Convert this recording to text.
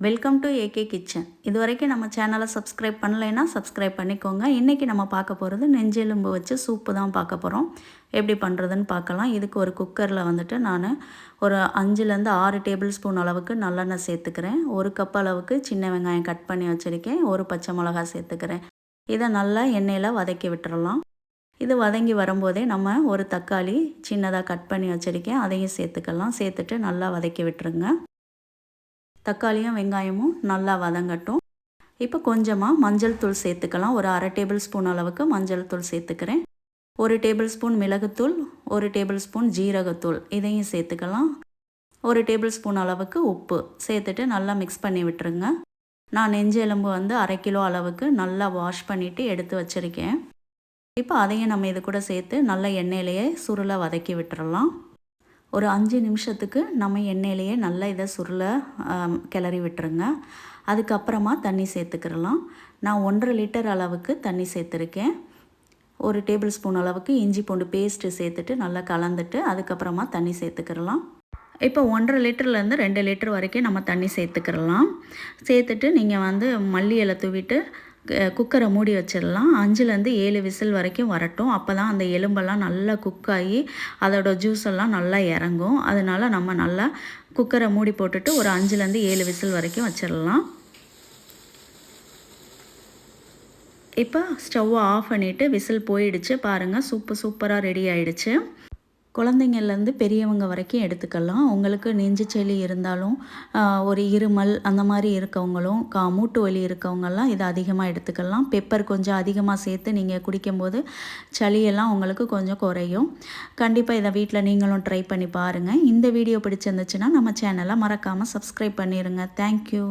Welcome to AK kitchen இது வரைக்கும் நம்ம சேனலை சப்ஸ்கிரைப் பண்ணலைன்னா சப்ஸ்கிரைப் பண்ணிக்கோங்க. இன்றைக்கி நம்ம பார்க்க போகிறது நெஞ்செலும்பு வச்சு சூப்பு தான் பார்க்க போகிறோம் எப்படி பண்ணுறதுன்னு பார்க்கலாம். இதுக்கு ஒரு குக்கரில் வந்துட்டு நான் ஒரு அஞ்சுலேருந்து ஆறு டேபிள் ஸ்பூன் அளவுக்கு நல்லெண்ணெய் சேர்த்துக்கிறேன். ஒரு கப் அளவுக்கு சின்ன வெங்காயம் கட் பண்ணி வச்சுருக்கேன். ஒரு பச்சை மிளகா சேர்த்துக்கிறேன். இதை நல்லா எண்ணெயில் வதக்கி விட்டுறலாம். இது வதங்கி வரும்போதே நம்ம ஒரு தக்காளி சின்னதாக கட் பண்ணி வச்சுருக்கேன். அதையும் சேர்த்துக்கலாம். சேர்த்துட்டு நல்லா வதக்கி விட்டுருங்க. தக்காளியும் வெங்காயமும் நல்லா வதங்கட்டும். இப்போ கொஞ்சமாக மஞ்சள் தூள் சேர்த்துக்கலாம். ஒரு அரை டேபிள் ஸ்பூன் அளவுக்கு மஞ்சள் தூள் சேர்த்துக்கிறேன். ஒரு டேபிள் ஸ்பூன் மிளகுத்தூள் ஒரு டேபிள் ஸ்பூன் ஜீரகத்தூள் இதையும் சேர்த்துக்கலாம். ஒரு டேபிள் ஸ்பூன் அளவுக்கு உப்பு சேர்த்துட்டு நல்லா மிக்ஸ் பண்ணி விட்டுருங்க. நான் நெஞ்சு எலும்பு வந்து அரை கிலோ அளவுக்கு நல்லா வாஷ் பண்ணிவிட்டு எடுத்து வச்சுருக்கேன். இப்போ அதையும் நம்ம இது கூட சேர்த்து நல்லா எண்ணெயிலேயே சுருளை வதக்கி விட்டுறலாம். ஒரு அஞ்சு நிமிஷத்துக்கு நம்ம எண்ணெயிலேயே நல்லா இதை சுருள கிளறி விட்டுருங்க. அதுக்கப்புறமா தண்ணி சேர்த்துக்கிறலாம் நான் ஒன்றரை லிட்டர் அளவுக்கு தண்ணி சேர்த்துருக்கேன். ஒரு டேபிள் ஸ்பூன் அளவுக்கு இஞ்சி பூண்டு பேஸ்ட்டு சேர்த்துட்டு நல்லா கலந்துட்டு அதுக்கப்புறமா தண்ணி சேர்த்துக்கிறலாம் இப்போ ஒன்றரை லிட்டர்லேருந்து ரெண்டு லிட்டர் வரைக்கும் நம்ம தண்ணி சேர்த்துக்கிறலாம் சேர்த்துட்டு நீங்கள் வந்து மல்லி இலை தூவிட்டு குக்கரை மூடி வச்சிடலாம். அஞ்சுலேருந்து ஏழு விசில் வரைக்கும் வரட்டும். அப்போ தான் அந்த எலும்பெல்லாம் நல்லா குக் ஆகி அதோட ஜூஸ் எல்லாம் நல்லா இறங்கும். அதனால் நம்ம நல்லா குக்கரை மூடி போட்டுட்டு ஒரு அஞ்சுலேருந்து ஏழு விசில் வரைக்கும் வச்சிடலாம். இப்போ ஸ்டவ்வை ஆஃப் பண்ணிவிட்டு விசில் போயிடுச்சு. பாருங்கள் சூப்பு சூப்பராக ரெடி ஆகிடுச்சு குழந்தைங்கள்லேருந்து பெரியவங்க வரைக்கும் எடுத்துக்கலாம். உங்களுக்கு நெஞ்சு செளி இருந்தாலும் ஒரு இருமல் அந்த மாதிரி இருக்கவங்களும் கா மூட்டு வலி இருக்கவங்கெல்லாம் இதை அதிகமாக எடுத்துக்கலாம். பெப்பர் கொஞ்சம் அதிகமாக சேர்த்து நீங்கள் குடிக்கும்போது சளியெல்லாம் உங்களுக்கு கொஞ்சம் குறையும். கண்டிப்பாக இதை வீட்டில் நீங்களும் ட்ரை பண்ணி பாருங்கள் இந்த வீடியோ பிடிச்சிருந்துச்சுன்னா நம்ம சேனலை மறக்காமல் சப்ஸ்கிரைப் பண்ணிடுங்க தேங்க்யூ